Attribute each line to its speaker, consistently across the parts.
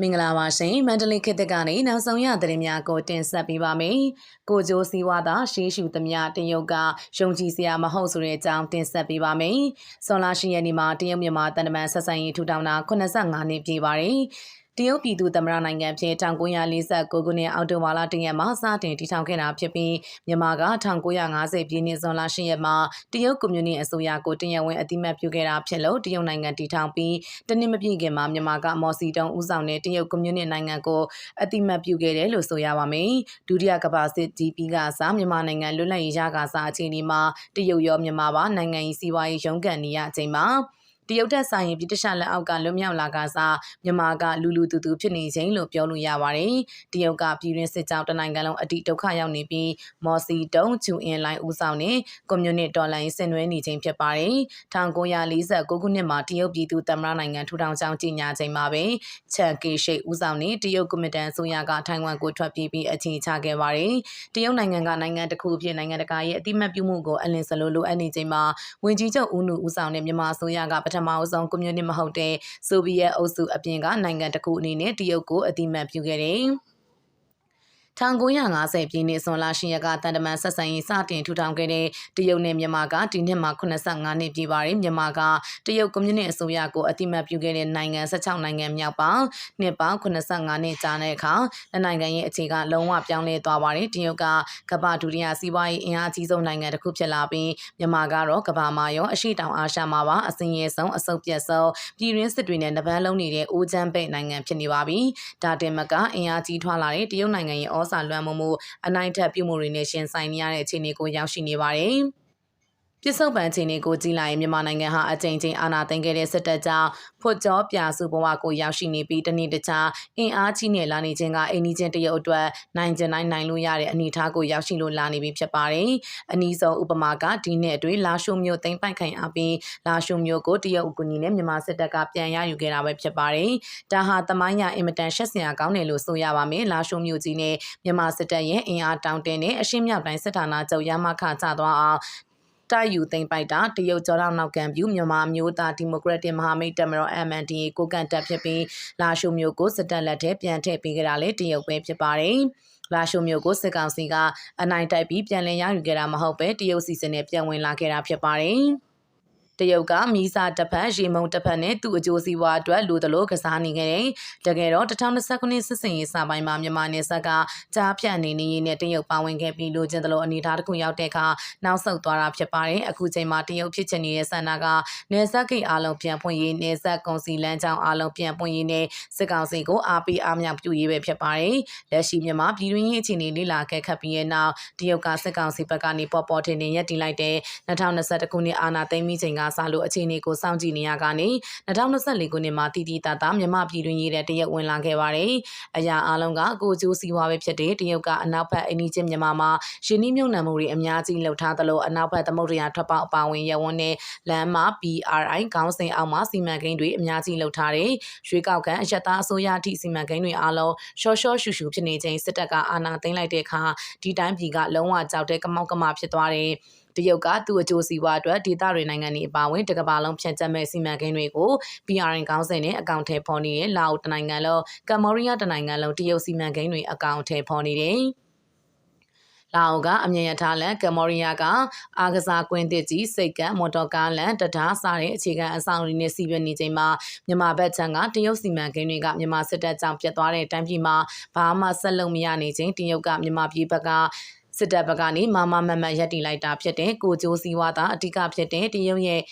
Speaker 1: မင်္ဂလာပါရှင်မန္တလေးခေတ်သစ်ကနေနောက်ဆုံးရသတင်းများကိုတင်ဆက်ပေးပါမယ်။ကိုကျိုးစည်းဝါသာရှေးရှုသမျှတရုတ်ကယုံကြည်စရာမဟုတ်ဆိုတဲ့အကြောင်းတင်ဆက်ပေးပါမယ်။ဆွန်လာရှိရနေမှာတရုတ်မြန်မာတန်တမန်ဆက်ဆံရေးထူထောင်တာ85နှစ်ပြည့်ပါတယ်။ တရုတ်ပြည်သူသမ္မတနိုင်ငံဖြင့်1949ခုနှစ်အောက်တိုဘာလတရက်မှာစတင်တည်ထောင်ခဲ့တာဖြစ်ပြီးမြန်မာက1950ပြည်နှစ်ဇွန်လ10ရက်မှာတရုတ်ကွန်မြူနတီအစိုးရကိုတရားဝင်အသိအမှတ်ပြုခဲ့တာဖြစ်လို့တရုတ်နိုင်ငံတည်ထောင်ပြီးတနည်းမပြည့်ခင်မှာမြန်မာကမော်စီတုံဦးဆောင်တဲ့တရုတ်ကွန်မြူနတီနိုင်ငံကိုအသိအမှတ်ပြုခဲ့တယ်လို့ဆိုရပါမယ်။ဒုတိယကမ္ဘာစစ်ကြီးပြီးကစားမြန်မာနိုင်ငံလွတ်လပ်ရေးရကစားအခြေအနေမှာတရုတ်ရောမြန်မာပါနိုင်ငံရေးစီးပွားရေးရုန်းကန်နေရချိန်မှာ တရုတ်တက်ဆိုင်ရင်ပြည်တခြားလက်အောက်ကလွတ်မြောက်လာကစားမြန်မာကလူလူတူတူဖြစ်နေခြင်းလို့ပြောလို့ရပါတယ်။တရုတ်ကပြည်တွင်းစစ်ကြောင်းတနိုင်ငံလုံးအတိဒုက္ခရောက်နေပြီးမော်စီတုံးကျူအင်လိုင်းဦးဆောင်တဲ့ကွန်မြူနတီတော်လိုင်းဆင်နွှဲနေခြင်းဖြစ်ပါတယ်။1949ခုနှစ်မှာတရုတ်ပြည်သူသမ္မတနိုင်ငံထူထောင်ကြောင်းကြေညာချိန်မှာပဲချန်ကေရှိတ်ဦးဆောင်တဲ့တရုတ်ကွန်မတန်ဆိုရကထိုင်ဝမ်ကိုထွက်ပြေးပြီးအခြေချခဲ့ပါတယ်။တရုတ်နိုင်ငံကနိုင်ငံတစ်ခုအဖြစ်နိုင်ငံတကာရဲ့အတိမတ်ပြုမှုကိုအလင်းစလိုလိုအပ်နေချိန်မှာဝင်ကြီးချုပ်ဦးနုဦးဆောင်တဲ့မြန်မာအစိုးရကပထမအဆုံးကွန်မြူနတီမဟုတ်တဲ့ဆိုဗီယက်အုပ်စုအပြင်ကနိုင်ငံတစ်ခုအနေနဲ့တရုတ်ကိုအတိမတ်ပြုခဲ့တယ်။ 1950ပြည်နှစ်ဇွန်လ10ရက်ကတန်တမန်ဆက်ဆံရေးစတင်ထူထောင်ခဲ့တဲ့တရုတ်နဲ့မြန်မာကဒီနှစ်မှာ85နှစ်ပြည့်ပါတယ်မြန်မာကတရုတ်ကွန်မြူနတီအစိုးရကိုအတိမတ်ပြုခဲ့တဲ့နိုင်ငံ16နိုင်ငံမြောက်ပါနှစ်ပေါင်း85နှစ်ကြာတဲ့အခါနိုင်ငံရဲ့အခြေကလုံးဝပြောင်းလဲသွားပါတယ်တရုတ်ကကမ္ဘာဒုတိယစီးပွားရေးအင်အားကြီးဆုံးနိုင်ငံတစ်ခုဖြစ်လာပြီးမြန်မာကတော့ကမ္ဘာမှာရောအရှိတောင်အာရှမှာပါအစင်းရဲဆုံးအဆုတ်ပြတ်ဆုံးပြည်ရင်းစစ်တွေနဲ့နဗန်းလုံးနေတဲ့အိုးချမ်းပိတ်နိုင်ငံဖြစ်နေပါပြီဒါတင်မကအင်အားကြီးထွားလာတဲ့တရုတ်နိုင်ငံရဲ့ဩစာလွှမ်းမိုးမှုအနိုင်ထက်ပြုမှုတွေနဲ့ရှင်ဆိုင်နေရတဲ့အခြေအနေကိုရောက်ရှိနေပါတယ်။ ပြစ်စုံပန်ချိန်တွေကိုကြည့်လိုက်ရင်မြန်မာနိုင်ငံဟာအကြိမ်ကြိမ်အာဏာသိမ်းခဲ့တဲ့စစ်တပ်ကြောင့်ဖွတ်ကြောပြစုဘဝကိုရောက်ရှိနေပြီးတနေ့တခြားအင်အားကြီးနေလာနေခြင်းကအိန္ဒိချင်းတရုတ်အတွက်နိုင်ကျင်နိုင်နိုင်လို့ရတဲ့အနေအထားကိုရောက်ရှိလို့လာနေပြီဖြစ်ပါတယ်။အနည်းဆုံးဥပမာကဒီနှစ်အတွင်းလာရှုံမျိုးသိမ်းပိုက်ခံရပြီးလာရှုံမျိုးကိုတရုတ်အကူအညီနဲ့မြန်မာစစ်တပ်ကပြန်ရယူခဲ့တာပဲဖြစ်ပါတယ်။ဒါဟာသမိုင်းရအင်မတန်ရှက်စရာကောင်းတယ်လို့ဆိုရပါမယ်။လာရှုံမျိုးကြီးနဲ့မြန်မာစစ်တပ်ရဲ့အင်အားတောင်းတင်းတဲ့အရှင်းမြောက်တိုင်းစစ်ဌာနချုပ်ရမခချသွားအောင် တိုက်ယူသိမ်းပိုက်တာတရုတ်ကျောင်းနောက်ကံပြူမြန်မာမျိုးသားဒီမိုကရက်တစ်မဟာမိတ်တမတော် MNDA ကိုကန်တက်ဖြစ်ပြီးလာရှုမျိုးကိုစစ်တပ်လက်ထဲပြန်ထည့်ပေးကြတာလေတရုတ်ပဲဖြစ်ပါတယ်လာရှုမျိုးကိုစစ်ကောင်စီကအနိုင်တိုက်ပြီးပြန်လည်ရယူခဲ့တာမဟုတ်ပဲတရုတ်စီစဉ်နဲ့ပြန်ဝင်လာခဲ့တာဖြစ်ပါတယ်။ တရုတ်ကမီးစာတစ်ဖက်ရေမုံတစ်ဖက်နဲ့သူ့အကျိုးစီးပွားအတွက်လူတလို့ကစားနေခဲ့တယ်။တကယ်တော့2020ခုနှစ်စစ်စင်ရေးစပိုင်းမှာမြန်မာနယ်စပ်ကကြားဖြတ်နေနေရေးနဲ့တရုတ်ပါဝင်ခဲ့ပြီးလူချင်းတလို့အနေထားတစ်ခုရောက်တဲ့အခါနောက်ဆုတ်သွားတာဖြစ်ပါတယ်။အခုချိန်မှာတရုတ်ဖြစ်ချင်နေတဲ့ဆန္ဒကနယ်စပ်ကိအားလုံးပြန်ဖွင့်ရေးနယ်စပ်ကုန်စည်လမ်းကြောင်းအားလုံးပြန်ဖွင့်ရေးနဲ့စစ်ကောင်စီကိုအားပေးအားမြောက်ပြုရေးပဲဖြစ်ပါတယ်။လက်ရှိမြန်မာပြည်တွင်းရေးအခြေအနေလေးလာခဲ့ခတ်ပြီးရဲ့နောက်တရုတ်ကစစ်ကောင်စီဘက်ကနေပေါ်ပေါ်ထင်ထင်ရက်တီလိုက်တဲ့2021ခုနှစ်အာဏာသိမ်းပြီးချိန်ကစလို့အခြေအနေကိုစောင့်ကြည့်နေရကနေ2024ခုနှစ်မှာတည်တည်တသာမြန်မာပြည်တွင်းရေးတဲ့တရုတ်ဝင်လာခဲ့ပါတယ်။အရာအလုံးကကိုကျိုးစီးပွားပဲဖြစ်တဲ့တရုတ်ကအနောက်ဘက်အိန္ဒိချင်းမြန်မာမှာယင်းနှမြုံနှံမှုတွေအများကြီးလှုပ်ထားသလိုအနောက်ဘက်သမုဒ္ဒရာထွက်ပေါက်အပါဝင်ရဝန်းနဲ့လမ်းမှာ BRI ခေါင်းစဉ်အောက်မှာစီမံကိန်းတွေအများကြီးလှုပ်ထားတဲ့ရွေးကောက်ခံအယက်သားအစိုးရအထိစီမံကိန်းတွေအားလုံးရှော့ရှော့ရှူရှူဖြစ်နေချိန်စစ်တပ်ကအာဏာသိမ်းလိုက်တဲ့အခါဒီတိုင်းပြည်ကလုံးဝကြောက်တဲ့ကမောက်ကမဖြစ်သွားတယ် တရုတ်ကသူ့အကျိုးစီးပွားအတွက်ဒေသတွေနိုင်ငံတွေအပါအဝင်တကမ္ဘာလုံးဖြန့်ကျက်မဲ့စီမံကိန်းတွေကို PRN ကောင်းစဉ်နဲ့အကောင့်ထဲပေါ်နေတဲ့လာအိုတနိုင်ငံလုံးကမ္ဘောဒီးယားတနိုင်ငံလုံးတရုတ်စီမံကိန်းတွေအကောင့်ထဲပေါ်နေတယ်လာအိုကအမြင်ရထားလန်ကမ္ဘောဒီးယားကအာကစားကွင်းတစ်ကြီးစိတ်ကမော်တော်ကားလန်တံတားစားတဲ့အခြေခံအဆောင်တွေနဲ့စီးပြနေချိန်မှာမြန်မာဘက်ခြမ်းကတရုတ်စီမံကိန်းတွေကမြန်မာစစ်တပ်ကြောင့်ပြတ်သွားတဲ့တိုင်းပြည်မှာဘာမှဆက်လုပ်မရနေချိန်တရုတ်ကမြန်မာပြည်ဘက်က စစ်တပ်ဘက်ကနေမာမမတ်မတ်ရက်တီလိုက်တာဖြစ်တဲ့ကိုကျိုးစည်းဝါသာအဓိကဖြစ်တဲ့တရုတ်ရဲ့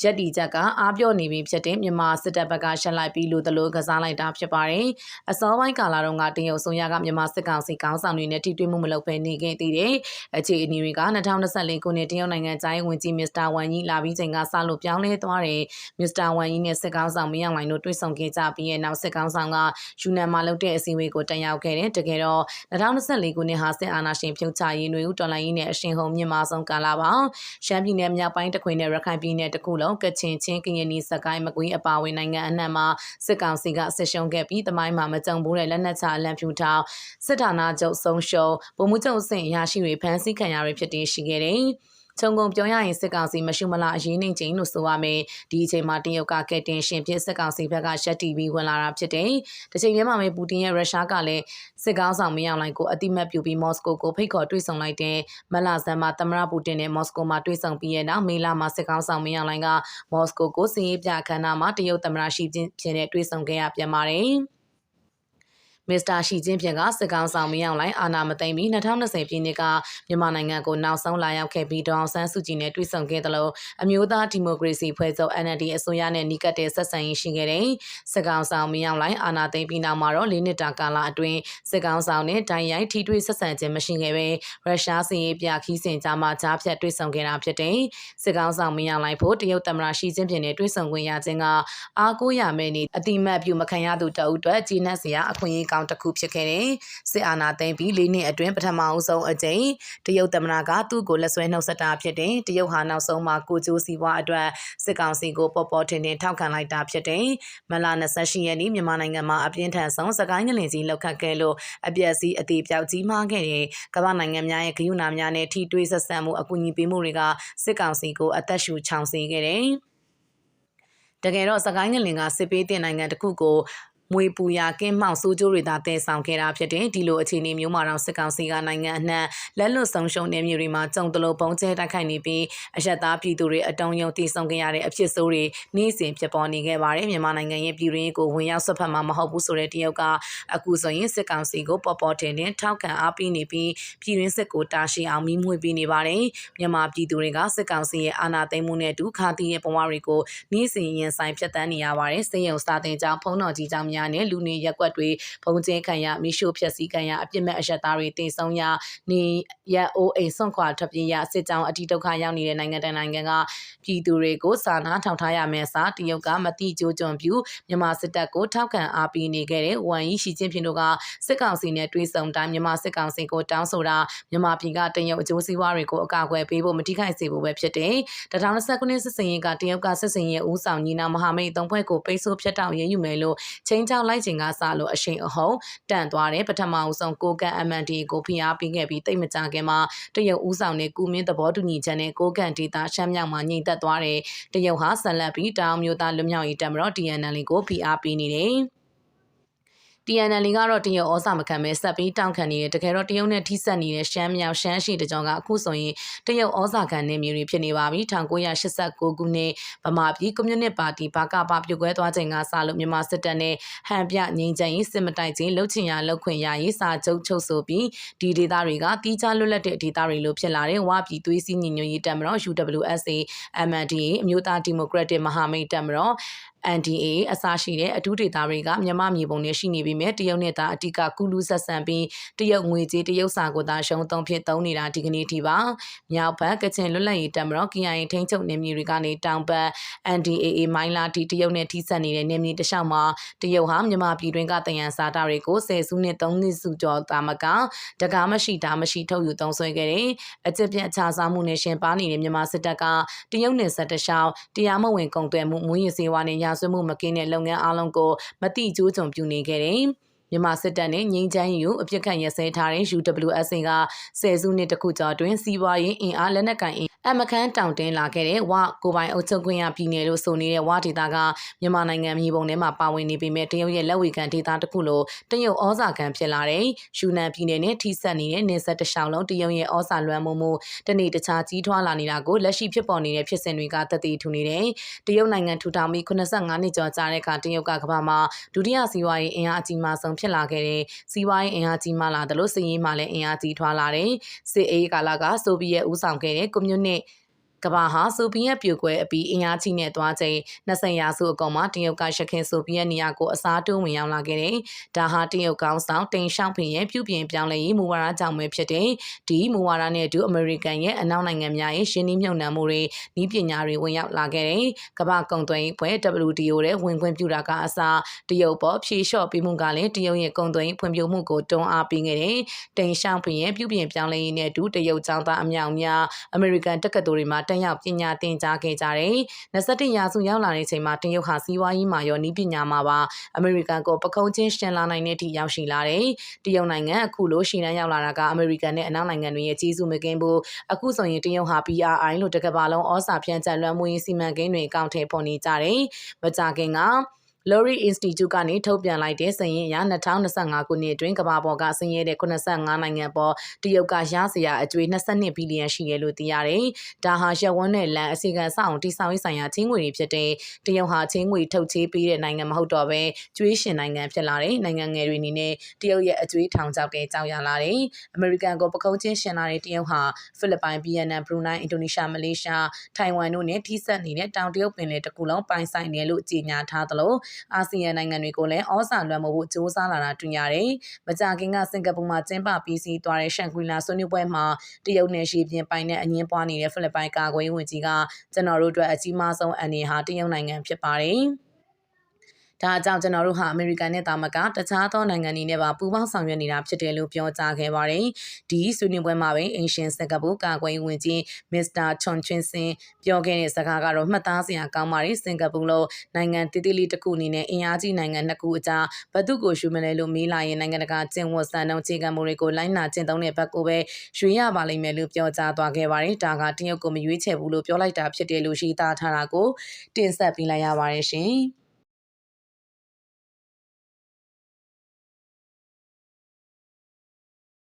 Speaker 1: ရက်တီချက်ကအားပြော့နေပြီဖြစ်တဲ့မြန်မာစစ်တပ်ဘက်ကရှက်လိုက်ပြီးလို့တလို့ကစားလိုက်တာဖြစ်ပါတယ်။အစောပိုင်းကာလတုန်းကတရုတ်ဆိုရကမြန်မာစစ်ကောင်စီကောင်းဆောင်တွေနဲ့ထိတွေ့မှုမလုပ်ဘဲနေခဲ့သေးတယ်။အခြေအနေတွေက2024ခုနှစ်တရုတ်နိုင်ငံကျိုင်းဝင်ကြီးမစ္စတာဝမ်ကြီးလာပြီးချိန်ကစလို့ပြောင်းလဲသွားတယ်။မစ္စတာဝမ်ကြီးနဲ့စစ်ကောင်ဆောင်မင်းအောင်လှိုင်တို့တွေ့ဆုံခဲ့ကြပြီးရဲ့နောက်စစ်ကောင်ဆောင်ကယူနန်မှာလုပ်တဲ့အစည်းအဝေးကိုတက်ရောက်ခဲ့တယ်။တကယ်တော့2024ခုနှစ်ဟာစစ်အာဏာရှင်ဖြုတ်ချရေးຫນွေဦးတော်လှန်ရေးနဲ့အရှင်ဟုံမြင့်မာဆုံးကာလပါ။ရှမ်းပြည်နယ်မြောက်ပိုင်းတခွင်နဲ့ရခိုင်ပြည်နယ်တခုလုံးကချင်ချင်းကရင်နီစကိုင်းမကွေးအပါဝင်နိုင်ငံအနှံ့မှာစစ်ကောင်စီကဆစ်ရှုံခဲ့ပြီးတမိုင်းမှာမကြုံဘူးတဲ့လက်နက်ချအလံဖြူထောင်စစ်ဌာနချုပ်ဆုံးရှုံးဗိုလ်မှူးချုပ်အဆင့်အရာရှိတွေဖမ်းဆီးခံရရဖြစ်တည်ရှိခဲ့တယ် ခြုံငုံပြောရရင်စစ်ကောင်စီမရှုမလားအရေးနှိမ်ချိန်လို့ဆိုရမယ်ဒီအချိန်မှာတရုတ်ကကက်တင်ရှင်ဖြစ်စစ်ကောင်စီဘက်ကရှက်တီဗီဝင်လာတာဖြစ်တယ်။တစ်ချိန်တည်းမှာပဲပူတင်ရဲ့ရုရှားကလည်းစစ်ကောင်းဆောင်မင်းအောင်လှိုင်ကိုအတိမတ်ပြုပြီးမော်စကိုကိုဖိတ်ခေါ်တွေ့ဆုံလိုက်တဲ့မလဆန်မှာသမရပူတင်နဲ့မော်စကိုမှာတွေ့ဆုံပြီးရဲ့နောက်မေလမှာစစ်ကောင်းဆောင်မင်းအောင်လှိုင်ကမော်စကိုကိုစီးရေးပြခန်းနာမှာတရုတ်သမရရှိချင်းဖြစ်တဲ့တွေ့ဆုံခဲ့ရပြန်ပါတယ်။ မစ္စတာရှီကျင်းဖြင့်ကစစ်ကောင်ဆောင်မရောက်လိုက်အာနာမသိမ့်ပြီး2020ပြည်နှစ်ကမြန်မာနိုင်ငံကိုနောက်ဆုံးလာရောက်ခဲ့ပြီးဒေါအောင်ဆန်းစုကြည်နဲ့တွေ့ဆုံခဲ့သလိုအမျိုးသားဒီမိုကရေစီဖွဲ့ချုပ် NLD အစိုးရနဲ့နီးကပ်တဲ့ဆက်ဆံရေးရှိခဲ့တဲ့စစ်ကောင်ဆောင်မရောက်လိုက်အာနာသိမ့်ပြီးနောက်မှာတော့၄နှစ်တာကာလအတွင်းစစ်ကောင်ဆောင်နဲ့တိုင်ရိုက်ထိတွေ့ဆက်ဆံခြင်းမရှိခဲ့ပဲရုရှားစီရေးပြခီးစဉ်ကြားမှာကြားဖြတ်တွေ့ဆုံခဲ့တာဖြစ်တဲ့စစ်ကောင်ဆောင်မရောက်လိုက်ဖို့တရုတ်သမ္မတရှီကျင်းဖြင့်နဲ့တွေ့ဆုံခွင့်ရခြင်းကအားကိုးရမယ့်နေအတိမတ်ပြုမခံရသူတအုပ်အတွက်ဂျင်းနက်စရာအခွင့်အရေးကောင်းတစ်ခုဖြစ်ခဲ့တယ်။စစ်အာဏာသိမ်းပြီး၄နှစ်အတွင်းပထမအဆုံးအကြိမ်တရုတ်သမ္မတကသူ့ကိုလက်ဆွဲနှုတ်ဆက်တာဖြစ်တယ်။တရုတ်ဟာနောက်ဆုံးမှာကိုကျိုးစီးပွားအတွက်စစ်ကောင်စီကိုပေါ်ပေါ်ထင်ထင်ထောက်ခံလိုက်တာဖြစ်တယ်။မလာ28ရက်နေ့မြန်မာနိုင်ငံမှာအပြင်းထန်ဆုံးစကိုင်းငလင်ကြီးလောက်ခတ်ခဲ့လို့အပြက်စီးအသေးပြောက်ကြီးမားခဲ့တဲ့ကမ္ဘာနိုင်ငံများရဲ့ဂရုဏာများနဲ့ထိတွေ့ဆက်ဆံမှုအကူအညီပေးမှုတွေကစစ်ကောင်စီကိုအသက်ရှူချောင်စေခဲ့တယ်။တကယ်တော့စကိုင်းငလင်ကစစ်ပေးတဲ့နိုင်ငံတစ်ခုကို မွေပူရာကင်းမှောင်စိုးကျိုးတွေသာတည်ဆောင်ခဲ့တာဖြစ်တယ်ဒီလိုအခြေအနေမျိုးမှာတော့စစ်ကောင်စီကနိုင်ငံအနှံ့လက်လွတ်ဆုံးရှုံးတဲ့မြို့တွေမှာကြုံတလို့ပုံကျဲတိုက်ခိုက်နေပြီးအယက်သားပြည်သူတွေအတုံးယုံတည်ဆောင်ခဲ့ရတဲ့အဖြစ်ဆိုးတွေနှီးစဉ်ဖြစ်ပေါ်နေခဲ့ပါတယ်မြန်မာနိုင်ငံရဲ့ပြည်တွင်းကိုဝင်ရောက်ဆွတ်ဖက်မှာမဟုတ်ဘူးဆိုတဲ့တရုတ်ကအခုဆိုရင်စစ်ကောင်စီကိုပေါ်ပေါ်တင်တင်ထောက်ခံအားပေးနေပြီးပြည်တွင်းစစ်ကိုတာရှည်အောင်မိမွေပေးနေပါတယ်မြန်မာပြည်သူတွေကစစ်ကောင်စီရဲ့အာဏာသိမ်းမှုနဲ့အတူခါတီးရဲ့ဘဝတွေကိုနှီးစဉ်ရင်ဆိုင်ဖြတ်တန်းနေရပါတယ်စေယုံစာတင်ကြောင်းဖုံးတော်ကြီးကြောင်းများများနဲ့လူနေရက်ွက်တွေဘုံကျင်းခံရမိရှို့ဖျက်ဆီးခံရအပြစ်မဲ့အရက်သားတွေတင်ဆောင်ရနေရက်အိုးအိမ်ဆွန့်ခွာထွက်ပြေးရစစ်ကြောင်းအတိဒုက္ခရောက်နေတဲ့နိုင်ငံတကာနိုင်ငံကပြည်သူတွေကိုစာနာထောက်ထားရမယ်စာတရုတ်ကမတိကြိုးကြွန်ပြူမြန်မာစစ်တပ်ကိုထောက်ခံအားပေးနေခဲ့တဲ့ဝမ်ယီရှီကျင်းဖြစ်တို့ကစစ်ကောင်စီနဲ့တွေ့ဆုံတိုင်းမြန်မာစစ်ကောင်စီကိုတောင်းဆိုတာမြန်မာပြည်ကတရုတ်အကျိုးစီးပွားတွေကိုအကာအကွယ်ပေးဖို့မတိခိုက်စေဖို့ပဲဖြစ်တယ်။2019ခုနှစ်စစ်စင်ရေးကတရုတ်ကစစ်စင်ရေးဦးဆောင်ညီနာမဟာမိတ်သုံးဖွဲ့ကိုပိတ်ဆို့ဖျက်တောက်ရယူမယ်လို့ချင်းချောက်လိုက်ချိန်ကစလို့အရှိန်အဟုန်တန့်သွားတယ်ပထမအဆုံးကိုကန် MND ကိုဖိအားပေးခဲ့ပြီးတိတ်မကြခင်မှာတရုတ်ဦးဆောင်တဲ့ကုမင်းသဘောတူညီချက်နဲ့ကိုကန်ဒေတာရှမ်းမြောက်မှာညှိသက်သွားတယ်တရုတ်ဟာဆက်လက်ပြီးတောင်မျိုးသားလွတ်မြောက်ရေးတပ်မတော် TNL ကိုဖိအားပေးနေတယ် TNL ကတော့တရုတ်ဩဇာမခံပဲဆက်ပြီးတောင်းခံနေတယ်တကယ်တော့တရုတ်နဲ့ထိစပ်နေတဲ့ရှမ်းမြောက်ရှမ်းရှိတကြောင်ကအခုဆိုရင်တရုတ်ဩဇာခံနေမျိုးတွေဖြစ်နေပါပြီ1989ခုနှစ်ဗမာပြည်ကွန်မြူနစ်ပါတီဘာကပါပြုတ်ကွဲသွားချိန်ကစလို့မြန်မာစစ်တပ်နဲ့ဟန်ပြငိမ့်ချင်ရေးစစ်မတိုက်ခြင်းလှုပ်ချင်ရလှုပ်ခွင့်ရရေးစာချုပ်ချုပ်ဆိုပြီးဒီဒေသတွေကတီးခြားလွတ်လပ်တဲ့ဒေသတွေလို့ဖြစ်လာတဲ့ဝါပြည်သွေးစည်းညီညွတ်ရေးတပ်မတော် UWSA MNDA အမျိုးသားဒီမိုကရက်တစ်မဟာမိတ်တပ်မတော် NDA အစရှိတဲ့အထူးဒေသတွေကမြန်မာမြေပုံနဲ့ရှိနေပြီးမြဲတရုတ်နဲ့သာအတိကကုလူဆက်ဆံပြီးတရုတ်ငွေကြေးတရုတ်စာကိုသာရှုံးသုံးဖြစ်သုံးနေတာဒီကနေ့ထိပါမြောက်ဘက်ကချင်လွတ်လပ်ရေးတပ်မတော် KIA ထိန်းချုပ်နေမြေတွေကနေတောင်ဘက် NDAA မိုင်းလာတီတရုတ်နဲ့ထိစပ်နေတဲ့နေမြေတလျှောက်မှာတရုတ်ဟာမြန်မာပြည်တွင်းကတယံစာတာတွေကိုဆယ်စုနှစ်၃နှစ်စုကျော်တာမကတကားမရှိတာမရှိထုတ်ယူသုံးဆွဲခဲ့တယ်အကျစ်ပြတ်အခြားစားမှုနဲ့ရှင်ပါနေတဲ့မြန်မာစစ်တပ်ကတရုတ်နယ်စပ်တလျှောက်တရားမဝင်ကုန်သွယ်မှုမူရင်းစေဝါနဲ့ရာဆွေးမှုမကင်းတဲ့လုပ်ငန်းအလုံးကိုမတိကျိုးကြုံပြုနေခဲ့တယ်။မြန်မာစစ်တပ်နဲ့ငြိမ်းချမ်းရေးကိုအပြစ်ခတ်ရစဲထားတဲ့ UWSA ကဆယ်စုနှစ်တခုကျော်အတွင်းစီးပွားရေးအင်အားလက်နက်ကိုင် အမခန်းတောင်တင်းလာခဲ့တဲ့ဝကိုပိုင်အုပ်ချုပ်ခွင့်ရပြည်နယ်လို့ဆိုနေတဲ့ဝဒေသကမြန်မာနိုင်ငံမြေပုံထဲမှာပါဝင်နေပေမဲ့တရုတ်ရဲ့လက်ဝေခံဒေသတစ်ခုလို့တရုတ်ဩဇာခံဖြစ်လာတဲ့ယူနန်ပြည်နယ်နဲ့ထိစပ်နေတဲ့နေဆက်တလျှောက်လုံးတရုတ်ရဲ့ဩဇာလွှမ်းမိုးမှုတနေ့တခြားကြီးထွားလာနေတာကိုလက်ရှိဖြစ်ပေါ်နေတဲ့ဖြစ်စဉ်တွေကတည်တည်ထူနေတယ်။တရုတ်နိုင်ငံထူထောင်ပြီး85နှစ်ကျော်ကြာတဲ့အခါတရုတ်ကကမ္ဘာမှာဒုတိယစီးပွားရေးအင်အားအကြီးမားဆုံးဖြစ်လာခဲ့တဲ့စီးပွားရေးအင်အားကြီးမားလာတယ်လို့စီးရင်မှလည်းအင်အားကြီးထွားလာတယ်။စစ်အေးကာလကဆိုဗီယက်ဦးဆောင်ခဲ့တဲ့ကွန်မြူနစ် point ကဘာဟာဆိုဗီယက်ပြိုကွဲအပြီးအင်အားကြီးနဲ့သွားချိန်20ရာစုအကောင်မှာတရုတ်ကရှခင်ဆိုဗီယက်နေရာကိုအစားတိုးဝင်ရောက်လာခဲ့တယ်။ဒါဟာတရုတ်ကောင်းဆောင်တင်ရှောင်းဖင်ရဲ့ပြုပြင်ပြောင်းလဲရေးမူဝါဒကြောင့်ပဲဖြစ်တယ်။ဒီမူဝါဒနဲ့အတူအမေရိကန်ရဲ့အနောက်နိုင်ငံများရဲ့ရှင်းနှီးမြှုပ်နှံမှုတွေဤပညာတွေဝင်ရောက်လာခဲ့တယ်။ကမ္ဘာကုန်သွယ်ရေးဖွဲ့ WTO ရဲ့ဝင်ခွင့်ပြုတာကအစားတရုတ်ပေါ်ဖြေလျှော့ပေးမှုကလည်းတရုတ်ရဲ့ကုန်သွယ်ရေးဖွံ့ဖြိုးမှုကိုတွန်းအားပေးခဲ့တယ်။တင်ရှောင်းဖင်ရဲ့ပြုပြင်ပြောင်းလဲရေးနဲ့အတူတရုတ်ចောင်းသားအမြောက်များအမေရိကန်တက္ကသိုလ်တွေမှာတတက်ရောက်ပညာသင်ကြားခဲ့ကြတယ်။21ရာစုရောက်လာတဲ့ချိန်မှာတရုတ်ဟာစီးပွားရေးမှာရောနည်းပညာမှာပါအမေရိကန်ကိုပခုံးချင်းရှင်လာနိုင်တဲ့အထိရောက်ရှိလာတယ်။တရုတ်နိုင်ငံအခုလိုရှီနန်းရောက်လာတာကအမေရိကန်နဲ့အနောက်နိုင်ငံတွေရဲ့ကြီးစုမကင်းဖို့အခုဆိုရင်တရုတ်ဟာ BRI လို့တကဘာလုံးဩစာဖြန့်ချက်လွှမ်းမိုးရေးစီမံကိန်းတွေအကောင့်ထဲပေါ်နေကြတယ်။မကြခင်က Lorry Institute ကနေထုတ်ပြန်လိုက်တဲ့စာရင်းအရ2025ခုနှစ်အတွင်းကမ္ဘာပေါ်ကဆင်းရဲတဲ့85နိုင်ငံပေါ်တရုတ်ကရစရာအကျွေး22ဘီလီယံရှိတယ်လို့သိရတယ်။ဒါဟာရက်ဝန်းနဲ့လန်အစီကန်ဆောင်တိဆောင်ရေးဆိုင်ရာချင်းငွေတွေဖြစ်တဲ့တရုတ်ဟာချင်းငွေထုတ်ချေးပေးတဲ့နိုင်ငံမဟုတ်တော့ဘဲကျွေးရှင်နိုင်ငံဖြစ်လာတဲ့နိုင်ငံငယ်တွေအနေနဲ့တရုတ်ရဲ့အကျွေးထောင်ချောက်တဲ့ကြောက်ရလာတယ်။အမေရိကန်ကိုပကုံးချင်းရှင်လာတဲ့တရုတ်ဟာဖိလစ်ပိုင်၊ဗီယက်နမ်၊ဘရူနိုင်း၊အင်ဒိုနီးရှား၊မလေးရှား၊ထိုင်ဝမ်တို့နဲ့ထိစပ်နေတဲ့တောင်တရုတ်ပင်လယ်တစ်ခုလုံးပိုင်ဆိုင်တယ်လို့ကြေညာထားသလိုအာဆီယံနိုင်ငံတွေကိုလည်းဩဇာလွှမ်းမိုးဖို့စ조사လာတာတွေ့ရတယ်။မကြာခင်ကစင်ကာပူမှာကျင်းပပြီးစီးသွားတဲ့ရှန်ဂရီလာဆွေးနွေးပွဲမှာတရုတ်နယ်ရှိပြင်ပိုင်တဲ့အငင်းပွားနေတဲ့ဖိလစ်ပိုင်ကာကွယ်ရေးဝန်ကြီးကကျွန်တော်တို့အတွက်အကြီးမားဆုံးအနေဟာတရုတ်နိုင်ငံဖြစ်ပါတယ်။ ဒါအကြောင်းကျွန်တော်တို့ဟာအမေရိကန်နဲ့တာမကတခြားသောနိုင်ငံတွေနဲ့ပါပူးပေါင်းဆောင်ရွက်နေတာဖြစ်တယ်လို့ပြောကြားခဲ့ပါတယ်။ဒီဆွေးနွေးပွဲမှာပဲအင်ရှင်စကာပူကာကွယ်ဝင်ကြီးမစ္စတာချွန်ချွန်းစင်ပြောခဲ့တဲ့စကားကတော့မှတ်သားစရာကောင်းပါတယ်စင်ကာပူလို့နိုင်ငံတည်တည်လေးတစ်ခုအနေနဲ့အင်အားကြီးနိုင်ငံနှစ်ခုအကြားဘသူကိုရှုမလဲလို့မေးလာရင်နိုင်ငံတကာကျင့်ဝတ်စံနှုန်းခြေကံမှုတွေကိုလိုင်းနာကျင့်သုံးတဲ့ဘက်ကိုပဲရွှေရပါလိမ့်မယ်လို့ပြောကြားသွားခဲ့ပါတယ်။ဒါကတရုတ်ကိုမရွေးချယ်ဘူးလို့ပြောလိုက်တာဖြစ်တယ်လို့ရှိသားထားတာကိုတင်ဆက်ပေးလိုက်ရပါတယ်ရှင်။